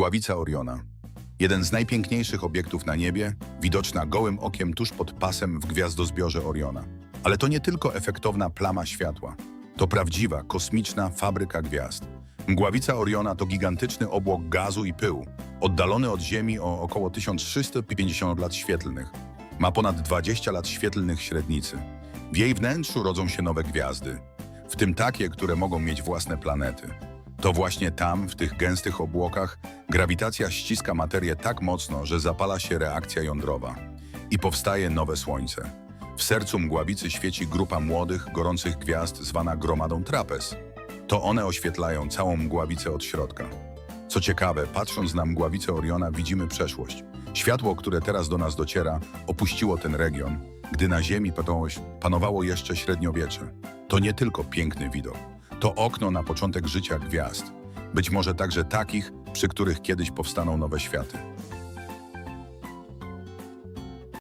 Mgławica Oriona. Jeden z najpiękniejszych obiektów na niebie, widoczna gołym okiem tuż pod pasem w gwiazdozbiorze Oriona. Ale to nie tylko efektowna plama światła. To prawdziwa, kosmiczna fabryka gwiazd. Mgławica Oriona to gigantyczny obłok gazu i pyłu, oddalony od Ziemi o około 1350 lat świetlnych. Ma ponad 20 lat świetlnych średnicy. W jej wnętrzu rodzą się nowe gwiazdy, w tym takie, które mogą mieć własne planety. To właśnie tam, w tych gęstych obłokach, grawitacja ściska materię tak mocno, że zapala się reakcja jądrowa i powstaje nowe Słońce. W sercu mgławicy świeci grupa młodych, gorących gwiazd zwana gromadą trapez. To one oświetlają całą mgławicę od środka. Co ciekawe, patrząc na mgławicę Oriona widzimy przeszłość. Światło, które teraz do nas dociera, opuściło ten region, gdy na Ziemi panowało- jeszcze średniowiecze. To nie tylko piękny widok, to okno na początek życia gwiazd. Być może także takich, przy których kiedyś powstaną nowe światy.